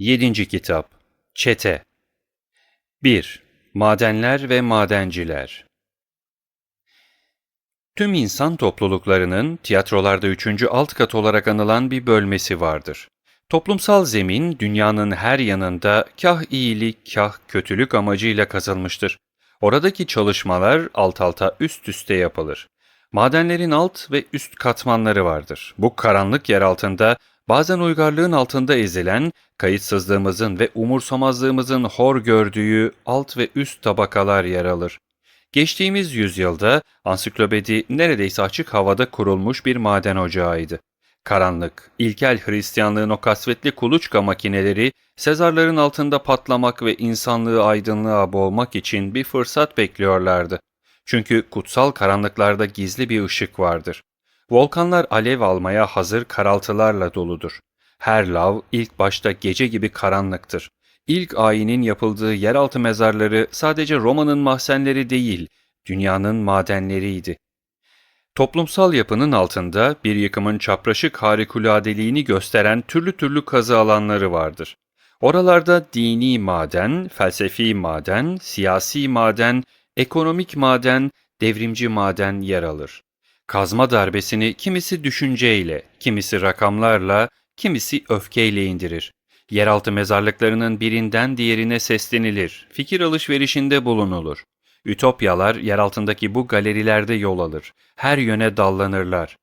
7. Kitap Çete 1. Madenler ve Madenciler Tüm insan topluluklarının tiyatrolarda üçüncü alt kat olarak anılan bir bölmesi vardır. Toplumsal zemin dünyanın her yanında kah iyilik kah kötülük amacıyla kazılmıştır. Oradaki çalışmalar alt alta üst üste yapılır. Madenlerin alt ve üst katmanları vardır. Bu karanlık yer altında bazen uygarlığın altında ezilen, kayıtsızlığımızın ve umursamazlığımızın hor gördüğü alt ve üst tabakalar yer alır. Geçtiğimiz yüzyılda ansiklopedi neredeyse açık havada kurulmuş bir maden ocağıydı. Karanlık, ilkel Hristiyanlığın o kasvetli kuluçka makineleri Sezarların altında patlamak ve insanlığı aydınlığa boğmak için bir fırsat bekliyorlardı. Çünkü kutsal karanlıklarda gizli bir ışık vardır. Volkanlar alev almaya hazır karaltılarla doludur. Her lav ilk başta gece gibi karanlıktır. İlk ayinin yapıldığı yeraltı mezarları sadece Roma'nın mahzenleri değil, dünyanın madenleriydi. Toplumsal yapının altında bir yıkımın çapraşık harikuladeliğini gösteren türlü türlü kazı alanları vardır. Oralarda dini maden, felsefi maden, siyasi maden, ekonomik maden, devrimci maden yer alır. Kazma darbesini kimisi düşünceyle, kimisi rakamlarla, kimisi öfkeyle indirir. Yeraltı mezarlıklarının birinden diğerine seslenilir, fikir alışverişinde bulunulur. Ütopyalar yer altındaki bu galerilerde yol alır, her yöne dallanırlar.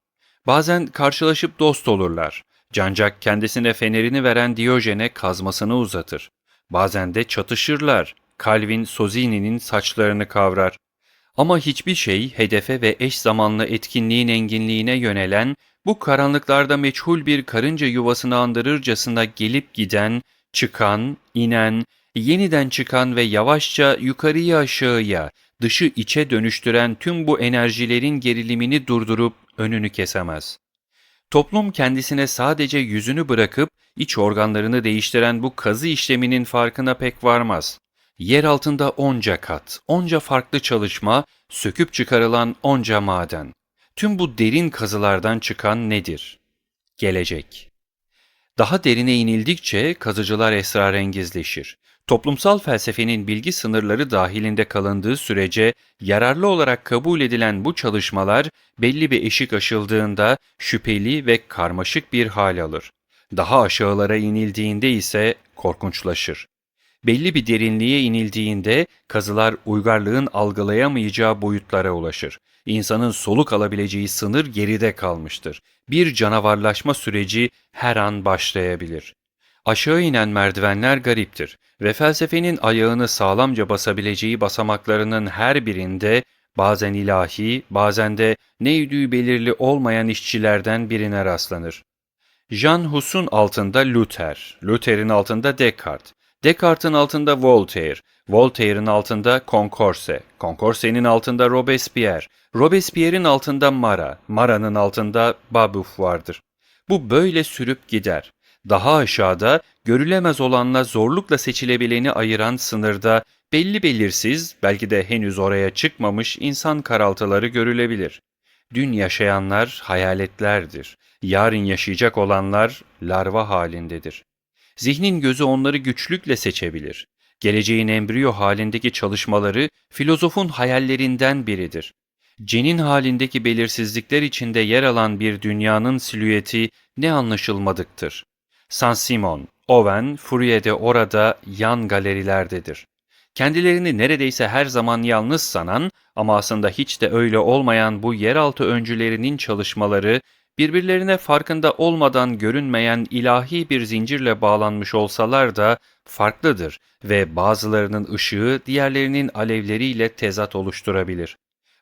Bazen karşılaşıp dost olurlar. Cancak kendisine fenerini veren Diyojen'e kazmasını uzatır. Bazen de çatışırlar. Calvin Sozini'nin saçlarını kavrar. Ama hiçbir şey hedefe ve eş zamanlı etkinliğin enginliğine yönelen, bu karanlıklarda meçhul bir karınca yuvasını andırırcasına gelip giden, çıkan, inen, yeniden çıkan ve yavaşça yukarıya aşağıya, dışı içe dönüştüren tüm bu enerjilerin gerilimini durdurup önünü kesemez. Toplum kendisine sadece yüzünü bırakıp iç organlarını değiştiren bu kazı işleminin farkına pek varmaz. Yer altında onca kat, onca farklı çalışma, söküp çıkarılan onca maden. Tüm bu derin kazılardan çıkan nedir? Gelecek. Daha derine inildikçe kazıcılar esrarengizleşir. Toplumsal felsefenin bilgi sınırları dahilinde kalındığı sürece yararlı olarak kabul edilen bu çalışmalar belli bir eşik aşıldığında şüpheli ve karmaşık bir hal alır. Daha aşağılara inildiğinde ise korkunçlaşır. Belli bir derinliğe inildiğinde kazılar uygarlığın algılayamayacağı boyutlara ulaşır. İnsanın soluk alabileceği sınır geride kalmıştır. Bir canavarlaşma süreci her an başlayabilir. Aşağı inen merdivenler gariptir ve felsefenin ayağını sağlamca basabileceği basamaklarının her birinde bazen ilahi, bazen de neydi belirli olmayan işçilerden birine rastlanır. Jean Hus'un altında Luther, Luther'in altında Descartes, Descartes'in altında Voltaire, Voltaire'in altında Concorse, Concorse'nin altında Robespierre, Robespierre'in altında Mara, Mara'nın altında Babeuf vardır. Bu böyle sürüp gider. Daha aşağıda görülemez olanla zorlukla seçilebileni ayıran sınırda belli belirsiz, belki de henüz oraya çıkmamış insan karaltıları görülebilir. Dün yaşayanlar hayaletlerdir. Yarın yaşayacak olanlar larva halindedir. Zihnin gözü onları güçlükle seçebilir. Geleceğin embriyo halindeki çalışmaları filozofun hayallerinden biridir. Cenin halindeki belirsizlikler içinde yer alan bir dünyanın silüeti ne anlaşılmadıktır. Saint-Simon, Owen, Fourier de orada yan galerilerdedir. Kendilerini neredeyse her zaman yalnız sanan ama aslında hiç de öyle olmayan bu yeraltı öncülerinin çalışmaları birbirlerine farkında olmadan görünmeyen ilahi bir zincirle bağlanmış olsalar da farklıdır ve bazılarının ışığı diğerlerinin alevleriyle tezat oluşturabilir.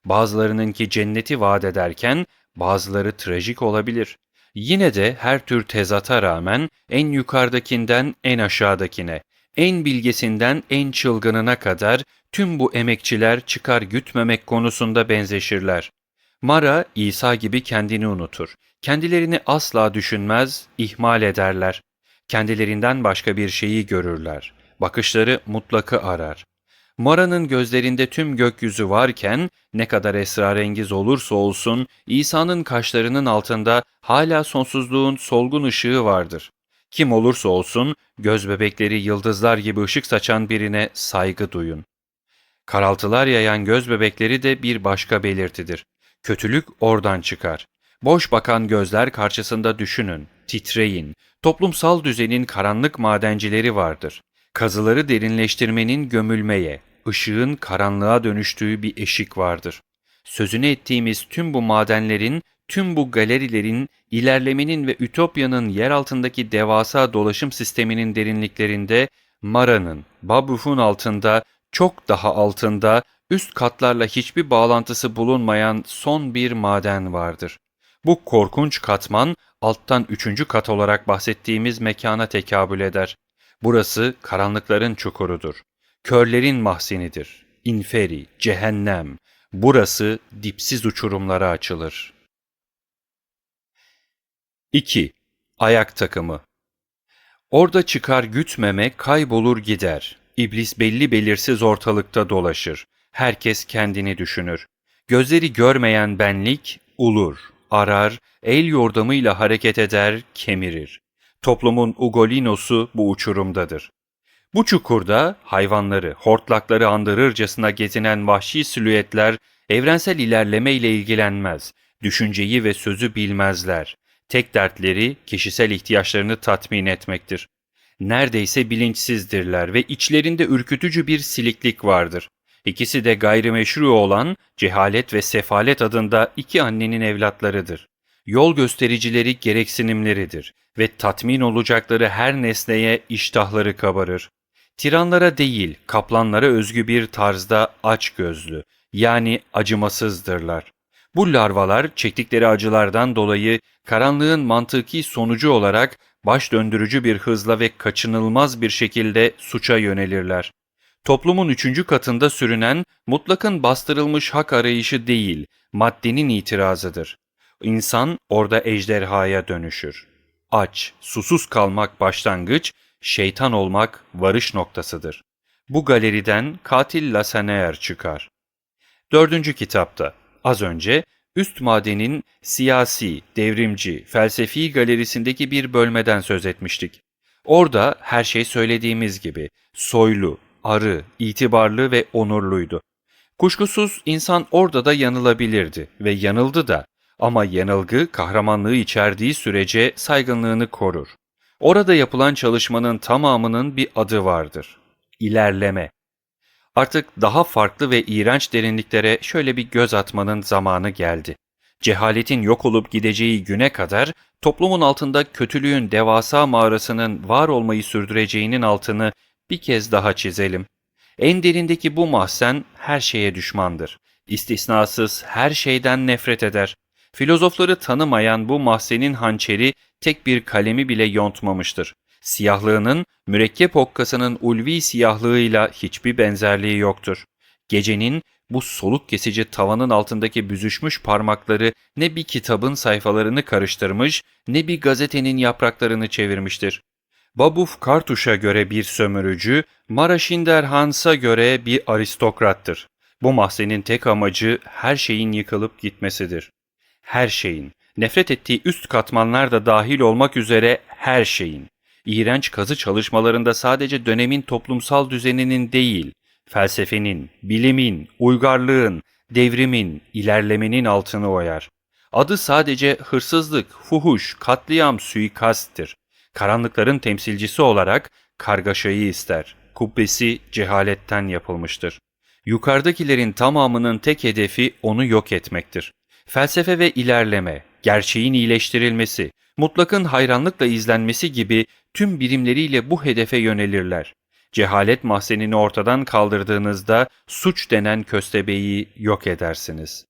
Bazılarınınki cenneti vaat ederken bazıları trajik olabilir. Yine de her tür tezata rağmen en yukarıdakinden en aşağıdakine, en bilgesinden en çılgınına kadar tüm bu emekçiler çıkar gütmemek konusunda benzeşirler. Mara, İsa gibi kendini unutur. Kendilerini asla düşünmez, ihmal ederler. Kendilerinden başka bir şeyi görürler. Bakışları mutlakı arar. Mara'nın gözlerinde tüm gökyüzü varken ne kadar esrarengiz olursa olsun İsa'nın kaşlarının altında hala sonsuzluğun solgun ışığı vardır. Kim olursa olsun göz bebekleri yıldızlar gibi ışık saçan birine saygı duyun. Karaltılar yayan göz bebekleri de bir başka belirtidir. Kötülük oradan çıkar. Boş bakan gözler karşısında düşünün, titreyin. Toplumsal düzenin karanlık madencileri vardır. Kazıları derinleştirmenin gömülmeye, ışığın karanlığa dönüştüğü bir eşik vardır. Sözünü ettiğimiz tüm bu madenlerin, tüm bu galerilerin, ilerlemenin ve ütopyanın yer altındaki devasa dolaşım sisteminin derinliklerinde, Mara'nın, Babuf'un altında, çok daha altında, üst katlarla hiçbir bağlantısı bulunmayan son bir maden vardır. Bu korkunç katman alttan üçüncü kat olarak bahsettiğimiz mekana tekabül eder. Burası karanlıkların çukurudur. Körlerin mahzenidir. İnferi, cehennem. Burası dipsiz uçurumlara açılır. 2. Ayak takımı Orada çıkar gütmeme kaybolur gider. İblis belli belirsiz ortalıkta dolaşır. Herkes kendini düşünür. Gözleri görmeyen benlik ulur, arar, el yordamıyla hareket eder, kemirir. Toplumun ugolinosu bu uçurumdadır. Bu çukurda hayvanları, hortlakları andırırcasına gezinen vahşi silüetler evrensel ilerleme ile ilgilenmez, düşünceyi ve sözü bilmezler. Tek dertleri kişisel ihtiyaçlarını tatmin etmektir. Neredeyse bilinçsizdirler ve içlerinde ürkütücü bir siliklik vardır. İkisi de gayrimeşru olan cehalet ve sefalet adında iki annenin evlatlarıdır. Yol göstericileri gereksinimleridir ve tatmin olacakları her nesneye iştahları kabarır. Tiranlara değil, kaplanlara özgü bir tarzda aç gözlü, yani acımasızdırlar. Bu larvalar çektikleri acılardan dolayı karanlığın mantıki sonucu olarak baş döndürücü bir hızla ve kaçınılmaz bir şekilde suça yönelirler. Toplumun üçüncü katında sürünen mutlakın bastırılmış hak arayışı değil, maddenin itirazıdır. İnsan orada ejderhaya dönüşür. Aç, susuz kalmak başlangıç, şeytan olmak varış noktasıdır. Bu galeriden katil Lasaner çıkar. Dördüncü kitapta az önce üst madenin siyasi, devrimci, felsefi galerisindeki bir bölmeden söz etmiştik. Orada her şey söylediğimiz gibi soylu, arı, itibarlı ve onurluydu. Kuşkusuz insan orada da yanılabilirdi ve yanıldı da ama yanılgı kahramanlığı içerdiği sürece saygınlığını korur. Orada yapılan çalışmanın tamamının bir adı vardır. İlerleme. Artık daha farklı ve iğrenç derinliklere şöyle bir göz atmanın zamanı geldi. Cehaletin yok olup gideceği güne kadar toplumun altında kötülüğün devasa mağarasının var olmayı sürdüreceğinin altını bir kez daha çizelim. En derindeki bu mahzen her şeye düşmandır. İstisnasız her şeyden nefret eder. Filozofları tanımayan bu mahzenin hançeri tek bir kalemi bile yontmamıştır. Siyahlığının mürekkep okkasının ulvi siyahlığıyla hiçbir benzerliği yoktur. Gecenin bu soluk kesici tavanın altındaki büzüşmüş parmakları ne bir kitabın sayfalarını karıştırmış ne bir gazetenin yapraklarını çevirmiştir. Babuf Kartuş'a göre bir sömürücü, Maraşinder Hans'a göre bir aristokrattır. Bu mahzenin tek amacı her şeyin yıkılıp gitmesidir. Her şeyin, nefret ettiği üst katmanlar da dahil olmak üzere her şeyin. İğrenç kazı çalışmalarında sadece dönemin toplumsal düzeninin değil, felsefenin, bilimin, uygarlığın, devrimin, ilerlemenin altını oyar. Adı sadece hırsızlık, fuhuş, katliam, suikasttir. Karanlıkların temsilcisi olarak kargaşayı ister. Kubbesi cehaletten yapılmıştır. Yukarıdakilerin tamamının tek hedefi onu yok etmektir. Felsefe ve ilerleme, gerçeğin iyileştirilmesi, mutlakın hayranlıkla izlenmesi gibi tüm birimleriyle bu hedefe yönelirler. Cehalet mahzenini ortadan kaldırdığınızda suç denen köstebeği yok edersiniz.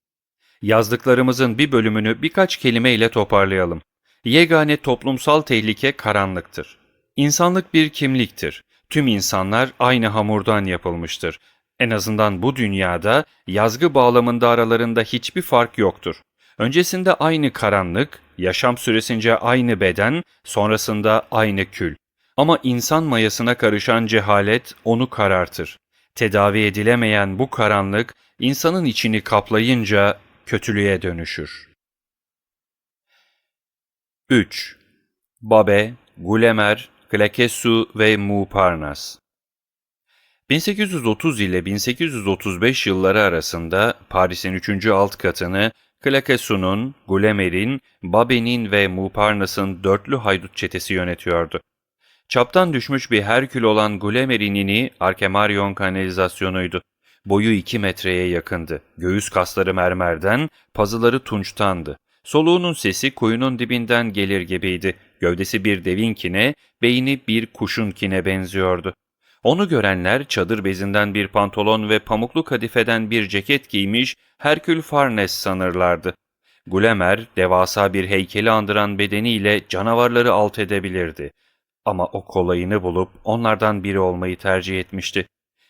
Yazdıklarımızın bir bölümünü birkaç kelimeyle toparlayalım. Yegane toplumsal tehlike karanlıktır. İnsanlık bir kimliktir. Tüm insanlar aynı hamurdan yapılmıştır. En azından bu dünyada yazgı bağlamında aralarında hiçbir fark yoktur. Öncesinde aynı karanlık, yaşam süresince aynı beden, sonrasında aynı kül. Ama insan mayasına karışan cehalet onu karartır. Tedavi edilemeyen bu karanlık insanın içini kaplayınca kötülüğe dönüşür. 3. Babe Gulemer, Klakesu ve Muparnas. 1830 ile 1835 yılları arasında Paris'in 3. alt katını Klakesu'nun, Gulemer'in, Babe'nin ve Muparnas'ın dörtlü haydut çetesi yönetiyordu. Çaptan düşmüş bir Herkül olan Gulemer'inini Arkemarion kanalizasyonuydu. Boyu 2 metreye yakındı. Göğüs kasları mermerden, pazıları tunçtandı. Soluğunun sesi kuyunun dibinden gelir gibiydi. Gövdesi bir devinkine, beyni bir kuşunkine benziyordu. Onu görenler çadır bezinden bir pantolon ve pamuklu kadifeden bir ceket giymiş Herkül Farnes sanırlardı. Gulemer, devasa bir heykeli andıran bedeniyle canavarları alt edebilirdi. Ama o kolayını bulup onlardan biri olmayı tercih etmişti.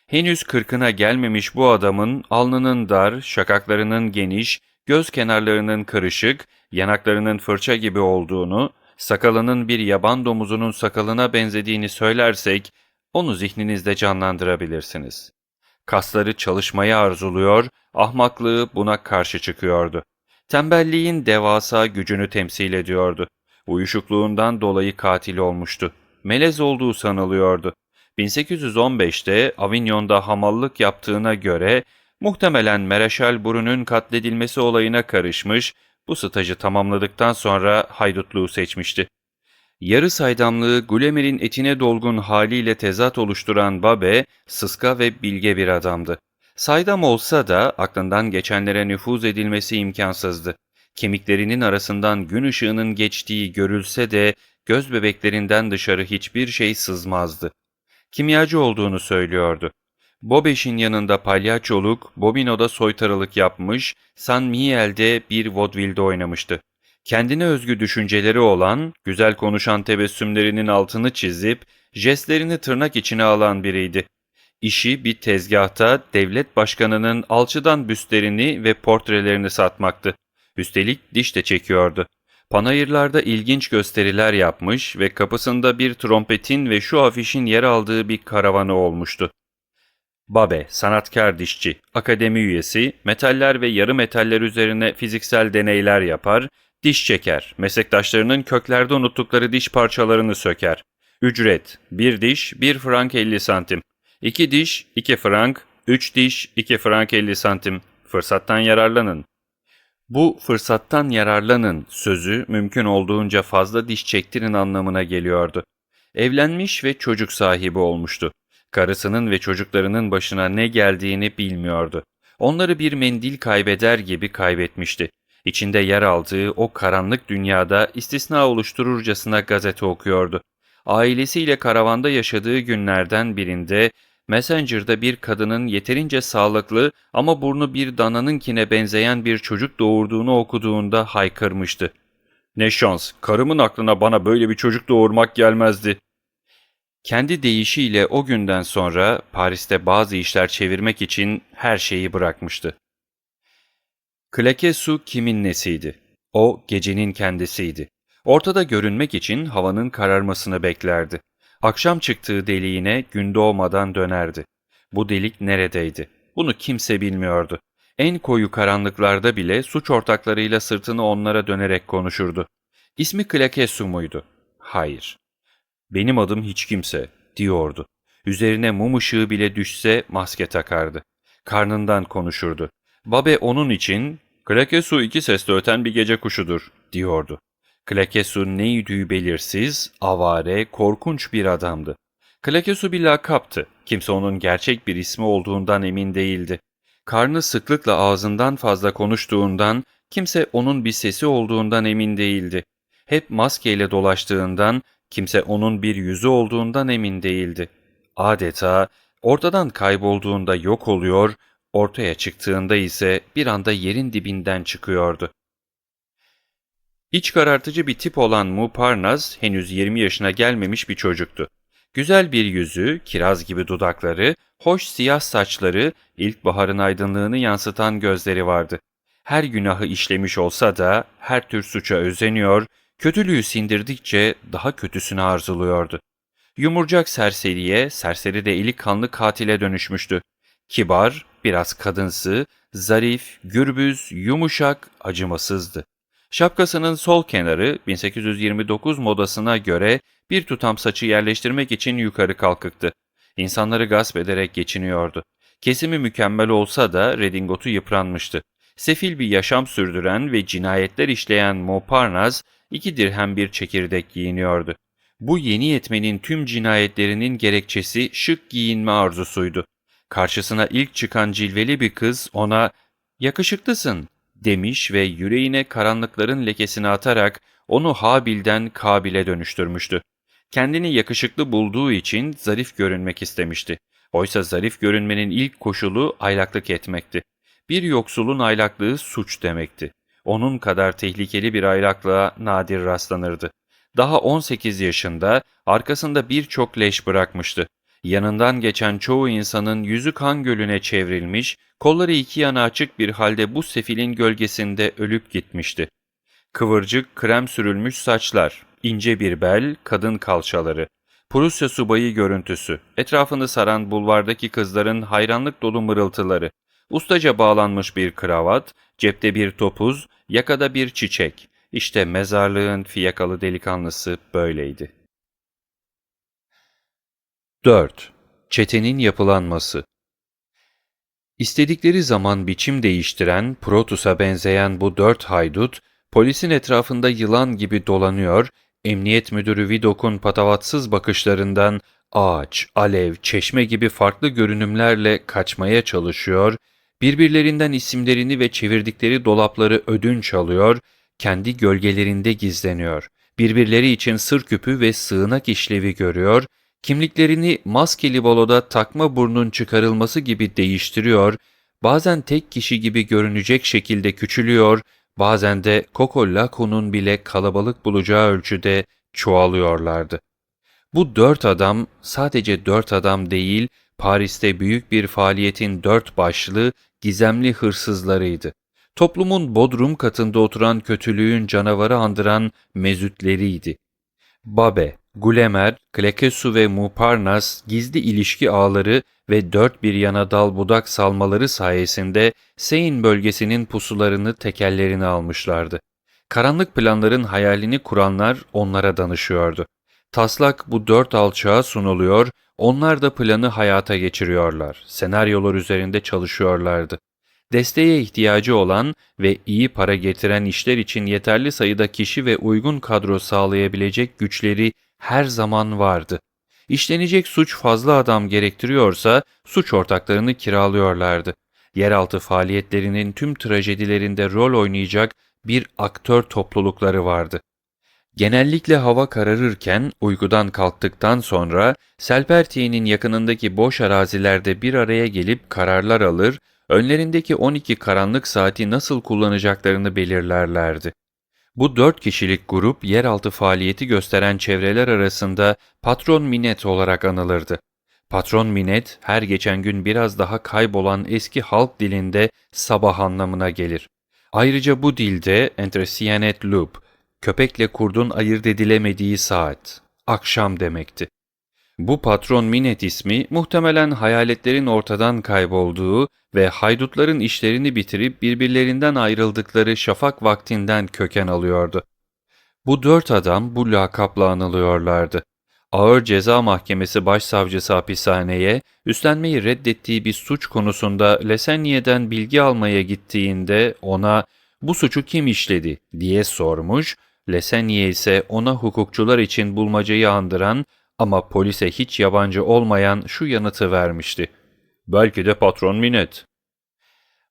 Henüz kırkına gelmemiş bu adamın alnının dar, şakaklarının geniş, göz kenarlarının kırışık, yanaklarının fırça gibi olduğunu, sakalının bir yaban domuzunun sakalına benzediğini söylersek, onu zihninizde canlandırabilirsiniz. Kasları çalışmayı arzuluyor, ahmaklığı buna karşı çıkıyordu. Tembelliğin devasa gücünü temsil ediyordu. Uyuşukluğundan dolayı katil olmuştu. Melez olduğu sanılıyordu. 1815'te Avignon'da hamallık yaptığına göre muhtemelen Mereşal Brun'un katledilmesi olayına karışmış, bu stajı tamamladıktan sonra haydutluğu seçmişti. Yarı saydamlığı Gulemer'in etine dolgun haliyle tezat oluşturan Babe, sıska ve bilge bir adamdı. Saydam olsa da aklından geçenlere nüfuz edilmesi imkansızdı. Kemiklerinin arasından gün ışığının geçtiği görülse de göz bebeklerinden dışarı hiçbir şey sızmazdı. Kimyacı olduğunu söylüyordu. Bobeş'in yanında palyaçoluk, Bobino'da soytarılık yapmış, San Miel'de bir vodvilde oynamıştı. Kendine özgü düşünceleri olan, güzel konuşan tebessümlerinin altını çizip, jestlerini tırnak içine alan biriydi. İşi bir tezgahta devlet başkanının alçıdan büstlerini ve portrelerini satmaktı. Üstelik diş de çekiyordu. Panayırlarda ilginç gösteriler yapmış ve kapısında bir trompetin ve şu afişin yer aldığı bir karavanı olmuştu. Babe, sanatkar dişçi, akademi üyesi, metaller ve yarı metaller üzerine fiziksel deneyler yapar, diş çeker, meslektaşlarının köklerde unuttukları diş parçalarını söker. Ücret, bir diş, bir frank 50 santim. İki diş, iki frank, üç diş, iki frank 50 santim. Fırsattan yararlanın. Bu fırsattan yararlanın sözü mümkün olduğunca fazla diş çektirin anlamına geliyordu. Evlenmiş ve çocuk sahibi olmuştu. Karısının ve çocuklarının başına ne geldiğini bilmiyordu. Onları bir mendil kaybeder gibi kaybetmişti. İçinde yer aldığı o karanlık dünyada istisna oluştururcasına gazete okuyordu. Ailesiyle karavanda yaşadığı günlerden birinde Messenger'da bir kadının yeterince sağlıklı ama burnu bir dananınkine benzeyen bir çocuk doğurduğunu okuduğunda haykırmıştı. Ne şans, karımın aklına bana böyle bir çocuk doğurmak gelmezdi. Kendi deyişiyle o günden sonra Paris'te bazı işler çevirmek için her şeyi bırakmıştı. Klakesu kimin nesiydi? O gecenin kendisiydi. Ortada görünmek için havanın kararmasını beklerdi. Akşam çıktığı deliğine gün doğmadan dönerdi. Bu delik neredeydi? Bunu kimse bilmiyordu. En koyu karanlıklarda bile suç ortaklarıyla sırtını onlara dönerek konuşurdu. İsmi Klakesu muydu? Hayır. Benim adım hiç kimse, diyordu. Üzerine mum ışığı bile düşse maske takardı. Karnından konuşurdu. Babe onun için, Klakesu iki sesle öten bir gece kuşudur, diyordu. Klakesu neydi belirsiz, avare, korkunç bir adamdı. Klakesu bir lakaptı. Kimse onun gerçek bir ismi olduğundan emin değildi. Karnı sıklıkla ağzından fazla konuştuğundan, kimse onun bir sesi olduğundan emin değildi. Hep maskeyle dolaştığından, kimse onun bir yüzü olduğundan emin değildi. Adeta ortadan kaybolduğunda yok oluyor, ortaya çıktığında ise bir anda yerin dibinden çıkıyordu. İç karartıcı bir tip olan Muparnaz henüz 20 yaşına gelmemiş bir çocuktu. Güzel bir yüzü, kiraz gibi dudakları, hoş siyah saçları, ilkbaharın aydınlığını yansıtan gözleri vardı. Her günahı işlemiş olsa da her tür suça özeniyor, kötülüğü sindirdikçe daha kötüsünü arzuluyordu. Yumurcak serseriye, serseri de eli kanlı katile dönüşmüştü. Kibar, biraz kadınsı, zarif, gürbüz, yumuşak, acımasızdı. Şapkasının sol kenarı 1829 modasına göre bir tutam saçı yerleştirmek için yukarı kalkıktı. İnsanları gasp ederek geçiniyordu. Kesimi mükemmel olsa da redingotu yıpranmıştı. Sefil bir yaşam sürdüren ve cinayetler işleyen Montparnasse iki dirhem bir çekirdek giyiniyordu. Bu yeni yetmenin tüm cinayetlerinin gerekçesi şık giyinme arzusuydu. Karşısına ilk çıkan cilveli bir kız ona ''Yakışıklısın'' demiş ve yüreğine karanlıkların lekesini atarak onu Habil'den Kabil'e dönüştürmüştü. Kendini yakışıklı bulduğu için zarif görünmek istemişti. Oysa zarif görünmenin ilk koşulu aylaklık etmekti. Bir yoksulun aylaklığı suç demekti. Onun kadar tehlikeli bir aylaklığa nadir rastlanırdı. Daha 18 yaşında arkasında birçok leş bırakmıştı. Yanından geçen çoğu insanın yüzü kan gölüne çevrilmiş, kolları iki yana açık bir halde bu sefilin gölgesinde ölüp gitmişti. Kıvırcık, krem sürülmüş saçlar, ince bir bel, kadın kalçaları, Prusya subayı görüntüsü, etrafını saran bulvardaki kızların hayranlık dolu mırıltıları, ustaca bağlanmış bir kravat, cepte bir topuz, yakada bir çiçek. İşte mezarlığın fiyakalı delikanlısı böyleydi. 4. Çetenin yapılanması İstedikleri zaman biçim değiştiren, Protus'a benzeyen bu dört haydut, polisin etrafında yılan gibi dolanıyor, emniyet müdürü Vidok'un patavatsız bakışlarından ağaç, alev, çeşme gibi farklı görünümlerle kaçmaya çalışıyor, birbirlerinden isimlerini ve çevirdikleri dolapları ödünç alıyor, kendi gölgelerinde gizleniyor, birbirleri için sır küpü ve sığınak işlevi görüyor, kimliklerini maskeli baloda takma burnun çıkarılması gibi değiştiriyor, bazen tek kişi gibi görünecek şekilde küçülüyor, bazen de Coco Laco'nun bile kalabalık bulacağı ölçüde çoğalıyorlardı. Bu dört adam sadece dört adam değil, Paris'te büyük bir faaliyetin dört başlı, gizemli hırsızlarıydı. Toplumun bodrum katında oturan kötülüğün canavarı andıran mezütleriydi. Babe, Gulemer, Klekesu ve Muparnas gizli ilişki ağları ve dört bir yana dal budak salmaları sayesinde Sein bölgesinin pusularını tekellerine almışlardı. Karanlık planların hayalini kuranlar onlara danışıyordu. Taslak bu dört alçağa sunuluyor, onlar da planı hayata geçiriyorlar. Senaryolar üzerinde çalışıyorlardı. Desteğe ihtiyacı olan ve iyi para getiren işler için yeterli sayıda kişi ve uygun kadro sağlayabilecek güçleri her zaman vardı. İşlenecek suç fazla adam gerektiriyorsa suç ortaklarını kiralıyorlardı. Yeraltı faaliyetlerinin tüm trajedilerinde rol oynayacak bir aktör toplulukları vardı. Genellikle hava kararırken uykudan kalktıktan sonra Selpertiye'nin yakınındaki boş arazilerde bir araya gelip kararlar alır, önlerindeki 12 karanlık saati nasıl kullanacaklarını belirlerlerdi. Bu dört kişilik grup yeraltı faaliyeti gösteren çevreler arasında Patron Minet olarak anılırdı. Patron Minet her geçen gün biraz daha kaybolan eski halk dilinde sabah anlamına gelir. Ayrıca bu dilde Entrecienet Loop, köpekle kurdun ayırt edilemediği saat, akşam demekti. Bu patron Minet ismi muhtemelen hayaletlerin ortadan kaybolduğu ve haydutların işlerini bitirip birbirlerinden ayrıldıkları şafak vaktinden köken alıyordu. Bu dört adam bu lakapla anılıyorlardı. Ağır Ceza Mahkemesi Başsavcısı hapishaneye üstlenmeyi reddettiği bir suç konusunda Lesenye'den bilgi almaya gittiğinde ona bu suçu kim işledi diye sormuş, Lesenye ise ona hukukçular için bulmacayı andıran ama polise hiç yabancı olmayan şu yanıtı vermişti. Belki de patron Minet.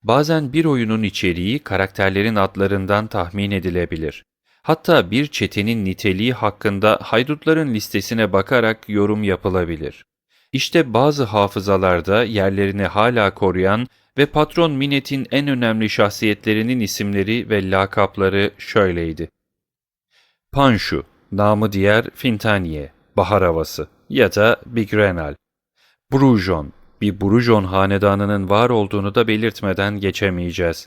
Bazen bir oyunun içeriği karakterlerin adlarından tahmin edilebilir. Hatta bir çetenin niteliği hakkında haydutların listesine bakarak yorum yapılabilir. İşte bazı hafızalarda yerlerini hala koruyan ve patron Minet'in en önemli şahsiyetlerinin isimleri ve lakapları şöyleydi. Panşu, namı diğer Fintaniye, bahar havası ya da Big Renal. Brujon, bir Brujon hanedanının var olduğunu da belirtmeden geçemeyeceğiz.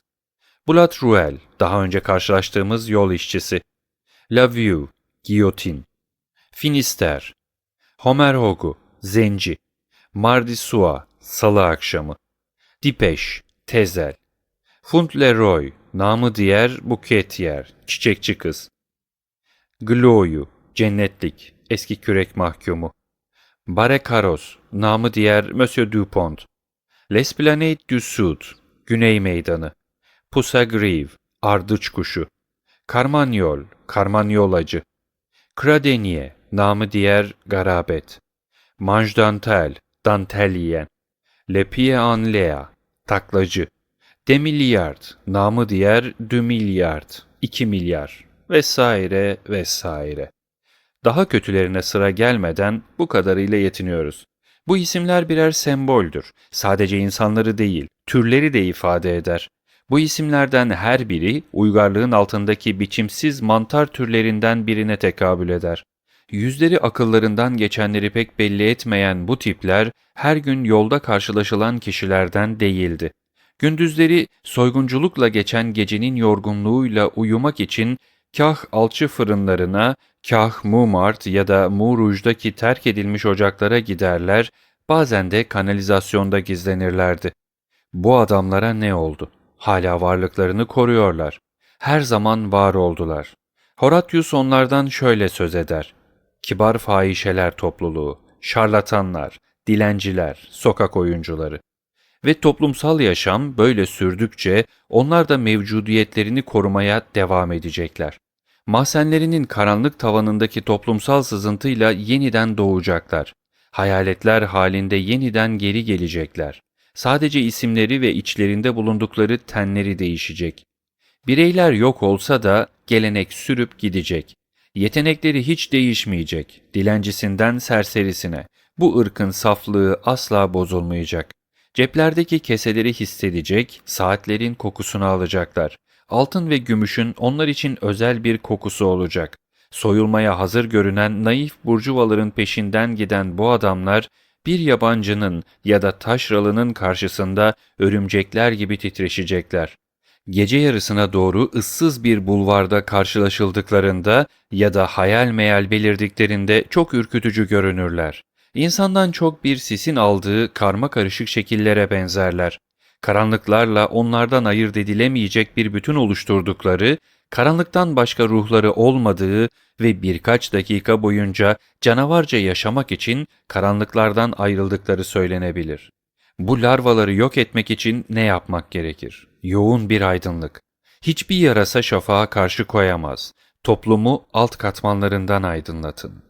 Bulat Ruel, daha önce karşılaştığımız yol işçisi. La Vue, Giyotin. Finister. Homer Hogu, Zenci. Mardi Sua, Salı akşamı. Dipeş, Tezel. Fund Leroy, namı diğer buketiyer, çiçekçi kız. Gloyu, cennetlik, eski kürek mahkumu. Barekaros, namı diğer Monsieur Dupont. Les Planètes du Sud, Güney Meydanı. Pusagrive, ardıç kuşu. Carmagnol, karmanyolacı. Cradenier, namı diğer garabet. Mange dantel, dantel yiyen. Le pied en lea, taklacı. Demiliard, namı diğer dümiliard, 2 milyar vesaire vesaire. Daha kötülerine sıra gelmeden bu kadarıyla yetiniyoruz. Bu isimler birer semboldür. Sadece insanları değil, türleri de ifade eder. Bu isimlerden her biri uygarlığın altındaki biçimsiz mantar türlerinden birine tekabül eder. Yüzleri akıllarından geçenleri pek belli etmeyen bu tipler her gün yolda karşılaşılan kişilerden değildi. Gündüzleri soygunculukla geçen gecenin yorgunluğuyla uyumak için kah alçı fırınlarına, kah Mumart ya da Muruj'daki terk edilmiş ocaklara giderler, bazen de kanalizasyonda gizlenirlerdi. Bu adamlara ne oldu? Hala varlıklarını koruyorlar. Her zaman var oldular. Horatius onlardan şöyle söz eder. Kibar fahişeler topluluğu, şarlatanlar, dilenciler, sokak oyuncuları. Ve toplumsal yaşam böyle sürdükçe onlar da mevcudiyetlerini korumaya devam edecekler. Mahzenlerinin karanlık tavanındaki toplumsal sızıntıyla yeniden doğacaklar. Hayaletler halinde yeniden geri gelecekler. Sadece isimleri ve içlerinde bulundukları tenleri değişecek. Bireyler yok olsa da gelenek sürüp gidecek. Yetenekleri hiç değişmeyecek. Dilencisinden serserisine. Bu ırkın saflığı asla bozulmayacak. Ceplerdeki keseleri hissedecek, saatlerin kokusunu alacaklar. Altın ve gümüşün onlar için özel bir kokusu olacak. Soyulmaya hazır görünen naif burjuvaların peşinden giden bu adamlar, bir yabancının ya da taşralının karşısında örümcekler gibi titreşecekler. Gece yarısına doğru ıssız bir bulvarda karşılaşıldıklarında ya da hayal meyal belirdiklerinde çok ürkütücü görünürler. İnsandan çok bir sisin aldığı karma karışık şekillere benzerler. Karanlıklarla onlardan ayırt edilemeyecek bir bütün oluşturdukları, karanlıktan başka ruhları olmadığı ve birkaç dakika boyunca canavarca yaşamak için karanlıklardan ayrıldıkları söylenebilir. Bu larvaları yok etmek için ne yapmak gerekir? Yoğun bir aydınlık. Hiçbir yarasa şafağa karşı koyamaz. Toplumu alt katmanlarından aydınlatın.